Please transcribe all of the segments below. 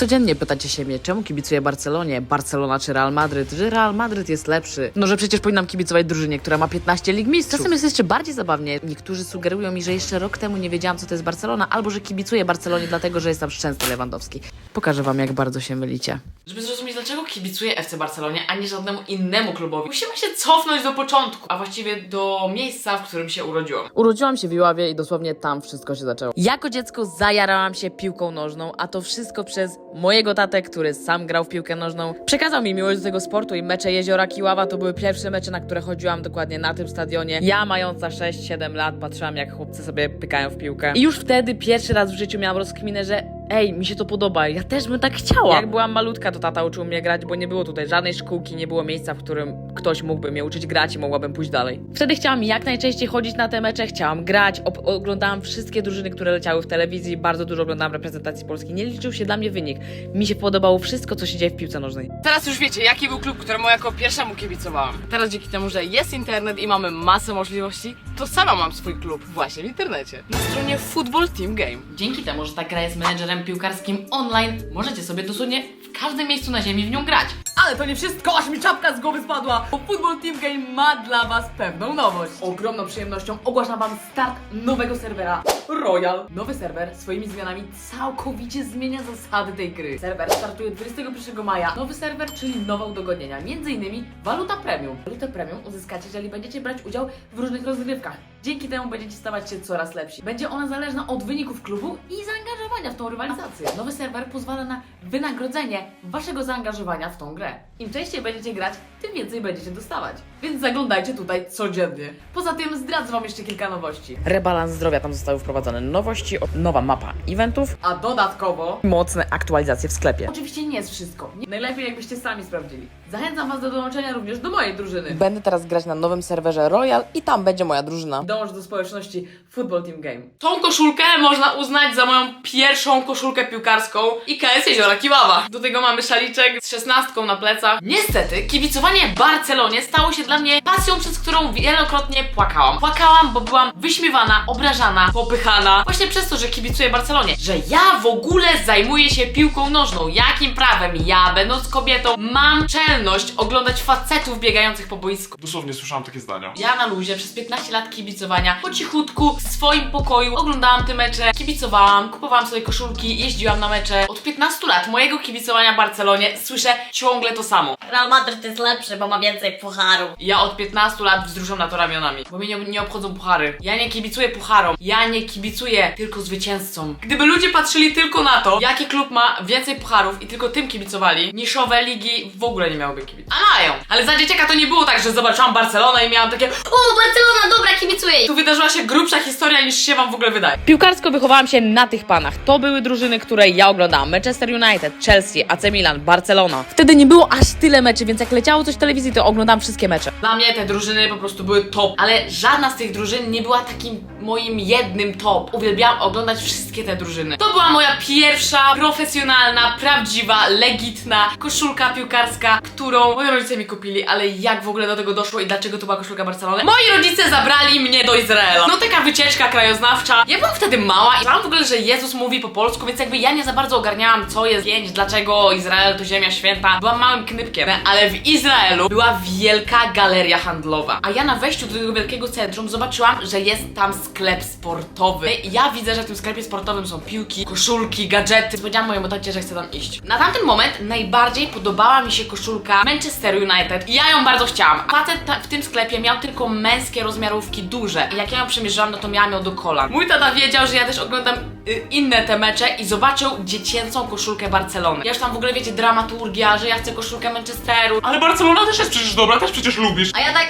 Codziennie pytacie się mnie, czemu kibicuję Barcelonie, Barcelona czy Real Madryt, że Real Madryt jest lepszy. No, że przecież powinnam kibicować drużynie, która ma 15 lig mistrzów. Czasem jest jeszcze bardziej zabawnie. Niektórzy sugerują mi, że jeszcze rok temu nie wiedziałam, co to jest Barcelona, albo że kibicuję Barcelonie dlatego, że jest tam Szczęsny Lewandowski. Pokażę wam, jak bardzo się mylicie. Żeby zrozumieć, dlaczego kibicuję FC Barcelonie, a nie żadnemu innemu klubowi, musimy się cofnąć do początku, a właściwie do miejsca, w którym się urodziłam. Urodziłam się w Iławie i dosłownie tam wszystko się zaczęło. Jako dziecko zajarałam się piłką nożną, a to wszystko przez mojego tatę, który sam grał w piłkę nożną. Przekazał mi miłość do tego sportu i mecze Jeziora Kiława to były pierwsze mecze, na które chodziłam dokładnie na tym stadionie. Ja mająca 6-7 lat patrzyłam jak chłopcy sobie pykają w piłkę. I już wtedy pierwszy raz w życiu miałam rozkminę, że ej, mi się to podoba, ja też bym tak chciała. Jak byłam malutka, to tata uczył mnie grać, bo nie było tutaj żadnej szkółki, nie było miejsca, w którym ktoś mógłby mnie uczyć grać i mogłabym pójść dalej. Wtedy chciałam jak najczęściej chodzić na te mecze, chciałam grać, oglądałam wszystkie drużyny, które leciały w telewizji, bardzo dużo oglądałam reprezentacji Polski. Nie liczył się dla mnie wynik. Mi się podobało wszystko, co się dzieje w piłce nożnej. Teraz już wiecie, jaki był klub, któremu jako pierwszemu kibicowałam. Teraz dzięki temu, że jest internet i mamy masę możliwości, to sama mam swój klub właśnie w internecie. Na stronie Football Team Game. Dzięki temu, że ta gra jest menedżerem piłkarskim online, możecie sobie dosłownie w każdym miejscu na ziemi w nią grać. Ale to nie wszystko, aż mi czapka z głowy spadła, bo Football Team Game ma dla was pewną nowość. Ogromną przyjemnością ogłaszam wam start nowego serwera Royal. Nowy serwer swoimi zmianami całkowicie zmienia zasady tej gry. Serwer startuje 21 maja. Nowy serwer, czyli nowe udogodnienia, między innymi waluta premium. Walutę premium uzyskacie, jeżeli będziecie brać udział w różnych rozgrywkach. Dzięki temu będziecie stawać się coraz lepsi. Będzie ona zależna od wyników klubu i zaangażowania w tą rywalizację. Nowy serwer pozwala na wynagrodzenie waszego zaangażowania w tą grę. Im częściej będziecie grać, tym więcej będziecie dostawać. Więc zaglądajcie tutaj codziennie. Poza tym zdradzę wam jeszcze kilka nowości. Rebalans zdrowia, tam zostały wprowadzone nowości, nowa mapa eventów, A dodatkowo mocne aktualizacje w sklepie. Oczywiście nie jest wszystko. Nie- Najlepiej jakbyście sami sprawdzili. Zachęcam was do dołączenia również do mojej drużyny. Będę teraz grać na nowym serwerze Royal i tam będzie moja drużyna. Dąż do społeczności Football Team Game. Tą koszulkę można uznać za moją pierwszą koszulkę piłkarską IKS Jeziora Kiława. Do tego mamy szaliczek z szesnastką na plecach. Niestety, kibicowanie Barcelonie stało się dla mnie pasją, przez którą wielokrotnie płakałam. Płakałam, bo byłam wyśmiewana, obrażana, popychana właśnie przez to, że kibicuję Barcelonie. Że ja w ogóle zajmuję się piłką nożną. Jakim prawem ja, będąc kobietą, mam czelność oglądać facetów biegających po boisku? Dosłownie słyszałam takie zdania. Ja na luzie przez 15 lat kibicowania po cichutku w swoim pokoju oglądałam te mecze, kibicowałam, kupowałam sobie koszulki, jeździłam na mecze. Od 15 lat mojego kibicowania Barcelonie słyszę ciągle to samo. Real Madrid jest lepszy, bo ma więcej pucharów. Ja od 15 lat wzruszam na to ramionami, bo mnie nie, nie obchodzą puchary. Ja nie kibicuję pucharom, ja nie kibicuję tylko zwycięzcom. Gdyby ludzie patrzyli tylko na to, jaki klub ma więcej pucharów i tylko tym kibicowali, niszowe ligi w ogóle nie miałyby kibic. A mają! Ale za dzieciaka to nie było tak, że zobaczyłam Barcelonę i miałam takie O, Barcelona, dobra, kibicuję tu wydarzyła się grubsza historia niż się wam w ogóle wydaje. Piłkarsko wychowałam się na tych panach. To były drużyny, które ja oglądałam. Manchester United, Chelsea, AC Milan, Barcelona. Wtedy nie było aż tyle meczy, więc jak leciało coś w telewizji, to oglądałam wszystkie mecze. Dla mnie te drużyny po prostu były top, ale żadna z tych drużyn nie była takim moim jednym top. Uwielbiałam oglądać wszystkie te drużyny. To była moja pierwsza profesjonalna, prawdziwa, legitna koszulka piłkarska, którą moi rodzice mi kupili, ale jak w ogóle do tego doszło i dlaczego to była koszulka Barcelony? Moi rodzice zabrali mnie do Izraela. No taka wycieczka krajoznawcza. Ja byłam wtedy mała i myślałam w ogóle, że Jezus mówi po polsku, więc jakby ja nie za bardzo ogarniałam, co jest pięć, dlaczego Izrael to ziemia święta. Byłam małym knypkiem, ale w Izraelu była wielka galeria handlowa. A ja na wejściu do tego wielkiego centrum zobaczyłam, że jest tam sklep sportowy. Ja widzę, że w tym sklepie sportowym są piłki, koszulki, gadżety. Powiedziałam mojemu tacie, że chcę tam iść. Na tamten moment najbardziej podobała mi się koszulka Manchester United ja ją bardzo chciałam. Facet w tym sklepie miał tylko męskie rozmiarówki duże. I jak ja ją przymierzyłam, no to miałam ją do kolan. Mój tata wiedział, że ja też oglądam y, inne te mecze i zobaczył dziecięcą koszulkę Barcelony. Ja już tam w ogóle wiecie, dramaturgia, że ja chcę koszulkę Manchesteru. Ale Barcelona też jest przecież dobra, też przecież lubisz. A ja tak,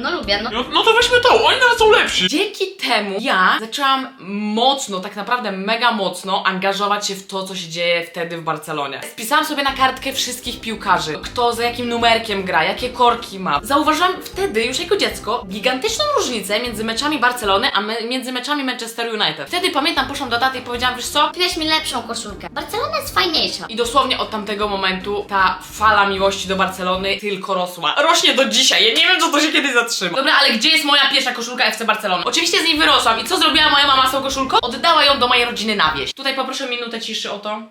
no lubię, no. No, no to weźmy to, oni nawet są lepsi. Dzięki temu ja zaczęłam mocno, tak naprawdę mega mocno angażować się w to, co się dzieje wtedy w Barcelonie. Spisałam sobie na kartkę wszystkich piłkarzy, kto za jakim numerkiem gra, jakie korki ma. Zauważyłam wtedy, już jako dziecko, gigantyczną różnicę między meczami Barcelony, a me między meczami Manchester United. Wtedy pamiętam, poszłam do taty i powiedziałam, wiesz co? Ty weź mi lepszą koszulkę. Barcelona jest fajniejsza. I dosłownie od tamtego momentu ta fala miłości do Barcelony tylko rosła. Rośnie do dzisiaj. Ja nie wiem, co to się kiedyś zatrzyma. Dobra, ale gdzie jest moja pierwsza koszulka FC Barcelony? Oczywiście z niej wyrosłam. I co zrobiła moja mama z tą koszulką? Oddała ją do mojej rodziny na wieś. Tutaj poproszę minutę ciszy o to.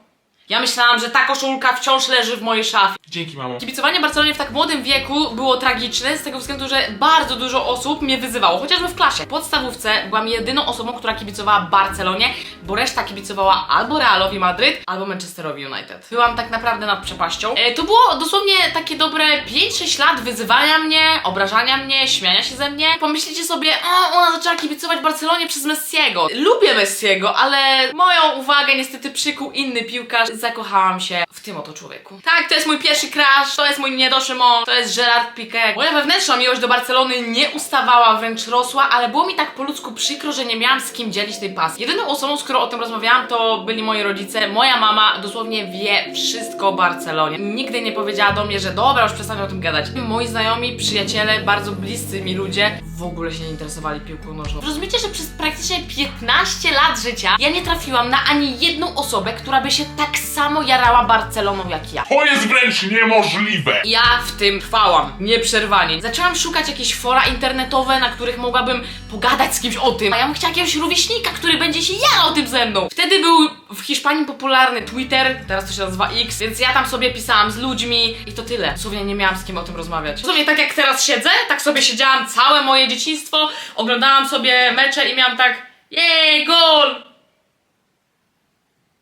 Ja myślałam, że ta koszulka wciąż leży w mojej szafie. Dzięki, mamo. Kibicowanie Barcelonie w tak młodym wieku było tragiczne z tego względu, że bardzo dużo osób mnie wyzywało, chociażby w klasie. W podstawówce byłam jedyną osobą, która kibicowała Barcelonie, bo reszta kibicowała albo Realowi Madryt, albo Manchesterowi United. Byłam tak naprawdę nad przepaścią. E, to było dosłownie takie dobre 5-6 lat wyzywania mnie, obrażania mnie, śmiania się ze mnie. Pomyślicie sobie, o, ona zaczęła kibicować Barcelonie przez Messiego. Lubię Messiego, ale moją uwagę niestety przykuł inny piłkarz. Zakochałam się w tym oto człowieku. Tak, to jest mój pierwszy crush, to jest mój niedoszy mąż, to jest Gerard Piqué. Moja wewnętrzna miłość do Barcelony nie ustawała, wręcz rosła, ale było mi tak po ludzku przykro, że nie miałam z kim dzielić tej pasji. Jedyną osobą, z którą o tym rozmawiałam, to byli moi rodzice. Moja mama dosłownie wie wszystko o Barcelonie. Nigdy nie powiedziała do mnie, że dobra, już przestań o tym gadać. Moi znajomi, przyjaciele, bardzo bliscy mi ludzie w ogóle się nie interesowali piłką nożną. Rozumiecie, że przez praktycznie 15 lat życia ja nie trafiłam na ani jedną osobę, która by się tak samo jarała Barceloną jak ja. To jest wręcz niemożliwe. Ja w tym trwałam, nieprzerwanie. Zaczęłam szukać jakieś fora internetowe, na których mogłabym pogadać z kimś o tym. A ja bym chciała jakiegoś rówieśnika, który będzie się jarał tym ze mną. Wtedy był w Hiszpanii popularny Twitter, teraz to się nazywa X, więc ja tam sobie pisałam z ludźmi i to tyle. Dosłownie nie miałam z kim o tym rozmawiać. Dosłownie tak jak teraz siedzę, tak sobie siedziałam całe moje dzieciństwo, oglądałam sobie mecze i miałam tak jej, gol!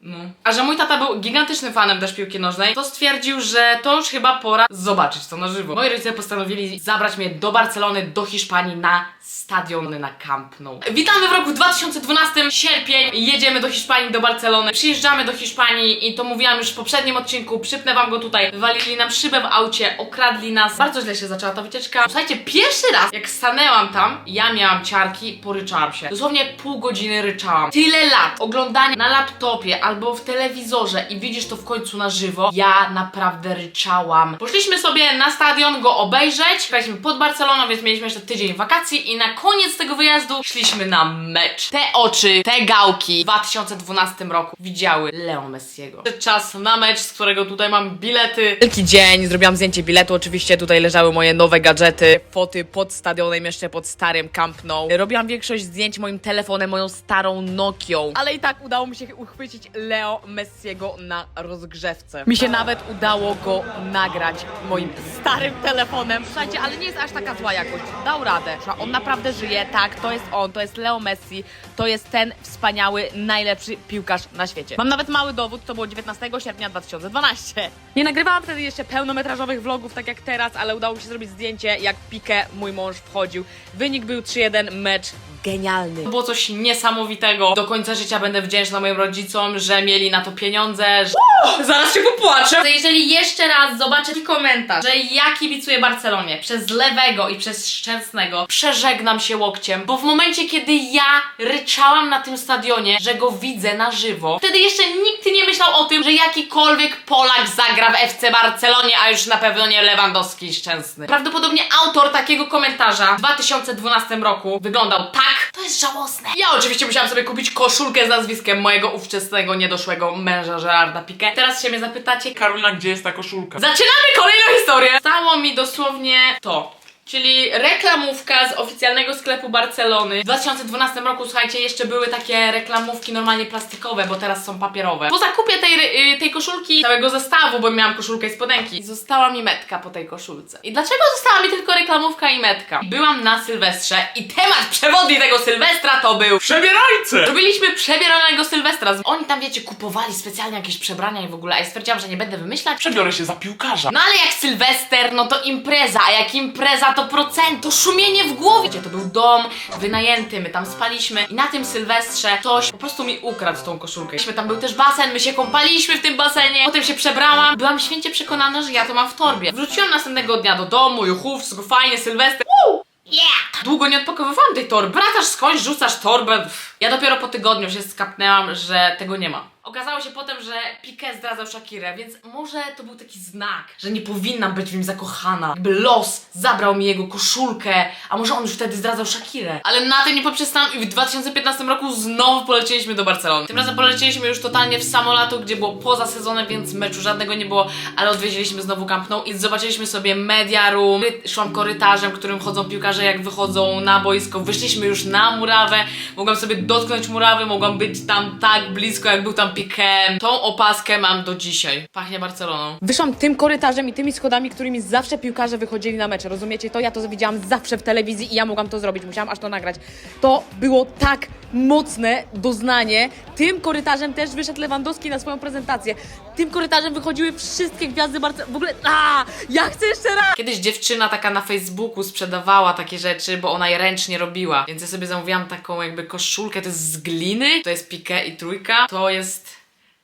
No. A że mój tata był gigantycznym fanem też piłki nożnej, to stwierdził, że to już chyba pora zobaczyć to na żywo. Moi rodzice postanowili zabrać mnie do Barcelony, do Hiszpanii na stadion na Camp Nou. Witamy w roku 2012, sierpień, jedziemy do Hiszpanii, do Barcelony. Przyjeżdżamy do Hiszpanii i to mówiłam już w poprzednim odcinku, przypnę wam go tutaj. Wywalili nam szybę w aucie, okradli nas. Bardzo źle się zaczęła ta wycieczka. Słuchajcie, pierwszy raz jak stanęłam tam, ja miałam ciarki, poryczałam się. Dosłownie pół godziny ryczałam. Tyle lat oglądania na laptopie albo w telewizorze i widzisz to w końcu na żywo, ja naprawdę ryczałam. Poszliśmy sobie na stadion go obejrzeć. Byliśmy pod Barceloną, więc mieliśmy jeszcze tydzień wakacji i na koniec tego wyjazdu szliśmy na mecz. Te oczy, te gałki w 2012 roku widziały Leo Messiego. Czas na mecz, z którego tutaj mam bilety. Wielki dzień, zrobiłam zdjęcie biletu, oczywiście tutaj leżały moje nowe gadżety, foty pod stadionem, jeszcze pod starym Camp Nou. Robiłam większość zdjęć moim telefonem, moją starą Nokią, ale i tak udało mi się uchwycić Leo Messiego na rozgrzewce. Mi się nawet udało go nagrać moim starym telefonem. Słuchajcie, ale nie jest aż taka zła jakość, dał radę. On naprawdę żyje, tak, to jest on, to jest Leo Messi, to jest ten wspaniały, najlepszy piłkarz na świecie. Mam nawet mały dowód, to było 19 sierpnia 2012. Nie nagrywałam wtedy jeszcze pełnometrażowych vlogów, tak jak teraz, ale udało mi się zrobić zdjęcie, jak Pique, mój mąż, wchodził. Wynik był 3-1, mecz genialny. To było coś niesamowitego. Do końca życia będę wdzięczna moim rodzicom, że mieli na to pieniądze. Że... Zaraz się popłaczę. Jeżeli jeszcze raz zobaczę komentarz, że ja kibicuję Barcelonie przez lewego i przez szczęsnego, przeżegnam się łokciem, bo w momencie, kiedy ja ryczałam na tym stadionie, że go widzę na żywo, wtedy jeszcze nikt nie myślał o tym, że jakikolwiek Polak zagra w FC Barcelonie, a już na pewno nie Lewandowski i Szczęsny. Prawdopodobnie autor takiego komentarza w 2012 roku wyglądał tak. To jest żałosne. Ja oczywiście musiałam sobie kupić koszulkę z nazwiskiem mojego ówczesnego, niedoszłego męża Gerarda Piqué. Teraz się mnie zapytacie, Karolina, gdzie jest ta koszulka? Zaczynamy kolejną historię! Stało mi dosłownie to. Czyli reklamówka z oficjalnego sklepu Barcelony. W 2012 roku, słuchajcie, jeszcze były takie reklamówki normalnie plastikowe, bo teraz są papierowe. Po zakupie tej, y, tej koszulki, całego zestawu, bo miałam koszulkę i spodenki, została mi metka po tej koszulce. I dlaczego została mi tylko reklamówka i metka? Byłam na Sylwestrze i temat przewodni tego Sylwestra to był Przebierajce! Robiliśmy przebieranego Sylwestra. Oni tam, wiecie, kupowali specjalnie jakieś przebrania i w ogóle. A ja stwierdziłam, że nie będę wymyślać. Przebiorę się za piłkarza. No ale jak Sylwester, no to impreza, a jak impreza to procent, to szumienie w głowie. Wiecie, to był dom wynajęty, my tam spaliśmy i na tym Sylwestrze ktoś po prostu mi ukradł tą koszulkę. Tam był też basen, my się kąpaliśmy w tym basenie, potem się przebrałam. Byłam święcie przekonana, że ja to mam w torbie. Wróciłam następnego dnia do domu, juchów, wszystko fajnie, Sylwester. Woo! Yeah! Długo nie odpakowywałam tej torby. Wracasz skądś, rzucasz torbę. Ja dopiero po tygodniu się skapnęłam, że tego nie ma. Okazało się potem, że Piqué zdradzał Shakirę, więc może to był taki znak, że nie powinnam być w nim zakochana. Jakby los zabrał mi jego koszulkę, a może on już wtedy zdradzał Shakirę. Ale na tym nie poprzestałam i w 2015 roku znowu polecieliśmy do Barcelony. Tym razem polecieliśmy już totalnie w samo lato, gdzie było poza sezonem, więc meczu żadnego nie było, ale odwiedziliśmy znowu Camp Nou i zobaczyliśmy sobie media room. Szłam korytarzem, którym chodzą piłkarze jak wychodzą na boisko. Wyszliśmy już na murawę, mogłam sobie dotknąć murawy, mogłam być tam tak blisko, jak był tam Piquem. Tą opaskę mam do dzisiaj. Pachnie Barceloną. Wyszłam tym korytarzem i tymi schodami, którymi zawsze piłkarze wychodzili na mecze. Rozumiecie to? Ja to widziałam zawsze w telewizji i ja mogłam to zrobić. Musiałam aż to nagrać. To było tak mocne doznanie. Tym korytarzem też wyszedł Lewandowski na swoją prezentację. Tym korytarzem wychodziły wszystkie gwiazdy Barcelony. W ogóle, a, ja chcę jeszcze raz! Kiedyś dziewczyna taka na Facebooku sprzedawała takie rzeczy, bo ona je ręcznie robiła. Więc ja sobie zamówiłam taką jakby koszulkę, to jest z gliny, to jest pique i trójka, to jest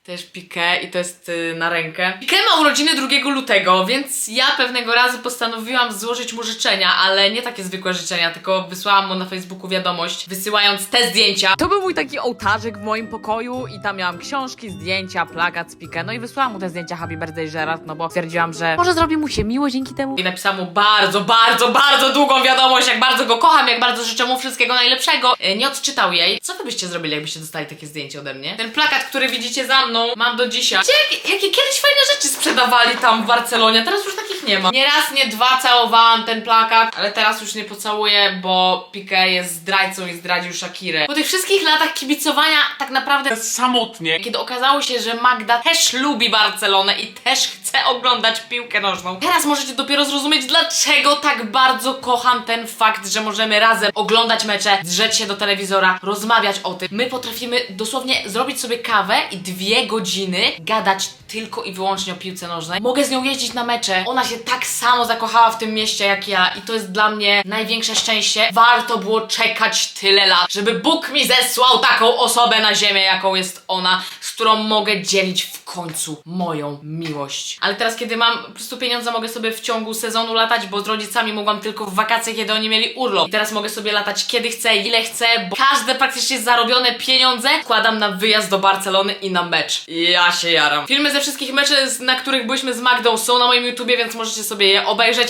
też pique i to jest y, na rękę. Pique ma urodziny 2 lutego, więc ja pewnego razu postanowiłam złożyć mu życzenia, ale nie takie zwykłe życzenia, tylko wysłałam mu na Facebooku wiadomość, wysyłając te zdjęcia. To był mój taki ołtarzyk w moim pokoju i tam miałam książki, zdjęcia, plakat z Pique. No i wysłałam mu te zdjęcia Happy Birthday Gerard, no bo stwierdziłam, że może zrobi mu się miło dzięki temu. I napisałam mu bardzo, bardzo, bardzo długą wiadomość, jak bardzo go kocham, jak bardzo życzę mu wszystkiego najlepszego. E, Nie odczytał jej. Co wy byście zrobili, jakbyście dostali takie zdjęcie ode mnie? Ten plakat, który widzicie za mną, mam do dzisiaj. Wiecie, jak, jakie kiedyś fajne rzeczy sprzedawali tam w Barcelonie, teraz już takich nie ma. Nie raz, nie dwa całowałam ten plakat, ale teraz już nie pocałuję, bo Piqué jest zdrajcą i zdradził Shakirę. Po tych wszystkich latach kibicowania tak naprawdę Samotnie. kiedy okazało się, że Magda też lubi Barcelonę i też chce oglądać piłkę nożną. Teraz możecie dopiero zrozumieć, dlaczego tak bardzo kocham ten fakt, że możemy razem oglądać mecze, drzeć się do telewizora, rozmawiać o tym. My potrafimy dosłownie zrobić sobie kawę i dwie godziny gadać tylko i wyłącznie o piłce nożnej. Mogę z nią jeździć na mecze. Ona się tak samo zakochała w tym mieście jak ja i to jest dla mnie największe szczęście. Warto było czekać tyle lat, żeby Bóg mi zesłał taką osobę na ziemię, jaką jest ona, z którą mogę dzielić w końcu moją miłość. Ale teraz, kiedy mam po prostu pieniądze, mogę sobie w ciągu sezonu latać, bo z rodzicami mogłam tylko w wakacje, kiedy oni mieli urlop. I teraz mogę sobie latać kiedy chcę, ile chcę, bo każde praktycznie zarobione pieniądze kładam na wyjazd do Barcelony i na mecz. Ja się jaram. Filmy ze wszystkich meczy, na których byliśmy z Magdą są na moim YouTubie, więc możecie sobie je obejrzeć.